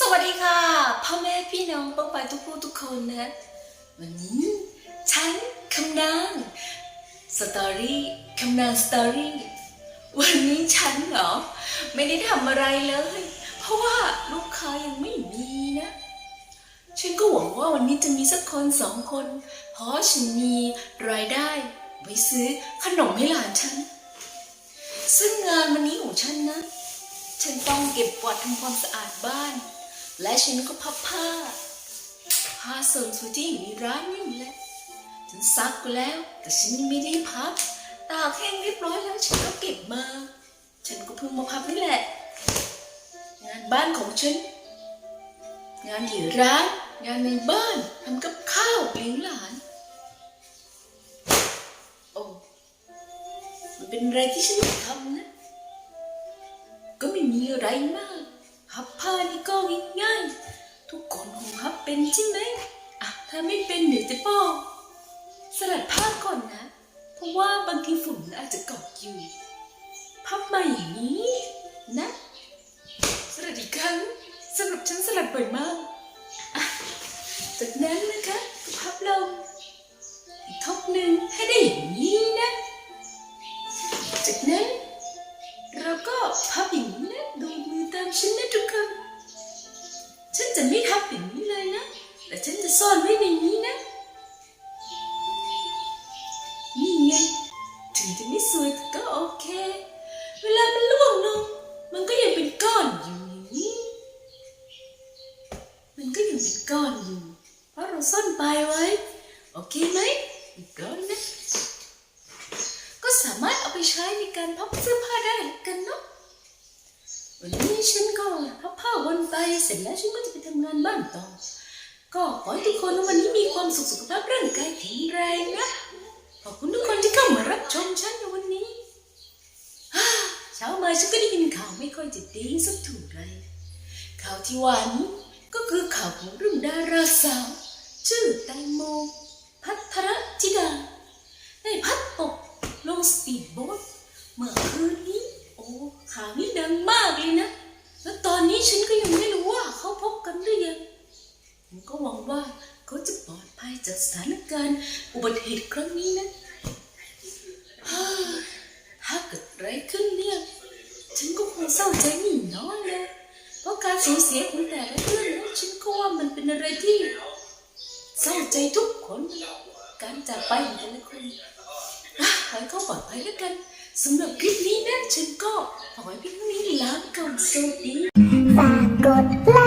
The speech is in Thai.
สวัสดีค่ะพ่อแม่พี่น้องป้องไปทุกผู้ทุกคนนะ วันนี้ ฉันคำนางสตอรี่คำนางสตอรี่วันนี้ฉันเหรอ ไม่ได้ทำอะไรเลย เพราะว่าลูกค้ายังไม่มีนะ ฉันก็หวังว่าวันนี้จะมีสักคนสองคน เพราะฉันมีรายได้ไว้ซื้อขนมให้หลานฉัน ซึ่งงานวันนี้ของฉันนะ ฉันต้องเก็บกวาดทำความสะอาดบ้าน และฉันก็พับผ้า ผ้าเสริมสวยที่อยู่ในร้านนี่แหละฉันซักไปแล้ว แต่ฉันยังไม่ได้พับ ตากแห้งเรียบร้อยแล้วฉันก็เก็บมา ฉันก็เพิ่งมาพับนี่แหละ งานบ้านของฉัน งานที่ร้าน งานในบ้านทำกับข้าวเลี้ยงหลาน โอ้ มันเป็นอะไรที่ฉันทำนะ ก็ไม่มีอะไรมาก พับผ้านี่ก็ง่ายๆทุกคนคงพับเป็นใช่ไหมอะถ้าไม่เป็นเดี๋ยวจะบอกสลัดผ้าก่อนนะ เพราะว่าบางทีฝุ่นอาจจะเกาะอยู่พับมาอย่างนี้นะสลัดอีกครั้งสำหรับฉันสลัดบ่อยมากจากนั้นนะคะพับลงอีกทบหนึ่งให้ได้อย่างนี้นะ แต่ฉันจะซ่อนไว้ในนี้นะ นี่ไง ถึงจะไม่สวยก็โอเค เวลามันล่วงลง มันก็ยังเป็นก้อนอยู่อย่างนี้ มันก็ยังเป็นก้อนอยู่ เพราะเราซ่อนไปไว้ โอเคไหมอีกก้อนนะ ก็สามารถเอาไปใช้ในการพับเสื้อผ้าได้กันเนาะวันนี้ฉันก็พับผ้าวนไปเสร็จแล้วฉันก็จะไปทำงานบ้านต่อ ก็ขอให้ทุกคนวันนี้มีความสุขสุขภาพร่างกายแข็งแรงนะ ขอบคุณทุกคนที่เข้ามารับชมฉันในวันนี้ฮ่าเช้ามาฉันก็ได้ยินข่าวไม่ค่อยจะดีสักเท่าไหรข่าวที่ว่านี้ก็คือข่าวของเรื่องดาราสาว ชื่อแตงโม พัทรธิดาได้พัดตกลงสปีดโบ๊ทเมื่อคืนนี้ โอ้ข่าวนี้ดังมากเลยนะ แล้วตอนนี้ฉันก็ยังไม่รู้ว่าเขาพบกันหรือยังผมก็หวังว่าเขาจะปลอ ดสถานการณ์อุบัติเหตุครั้งนี้นะฮ่าถ้าเกิดอะไรขึ้นเนี่ย ฉันก็คงเศร้าใจไม่น้อยเลย เพราะการสูญเสียของแต่ละเรื่องนั้นฉันก็ว่ามันเป็นอะไรที่เศร้าใจทุกคน การจากไปของแต่ละคนอะขอให้เขาปลอดภัยแล้วกันสำหรับคลิปนี้นะฉันก็ขอให้พี่นี้ลาไปก่อนสวัสดีฝากกดไล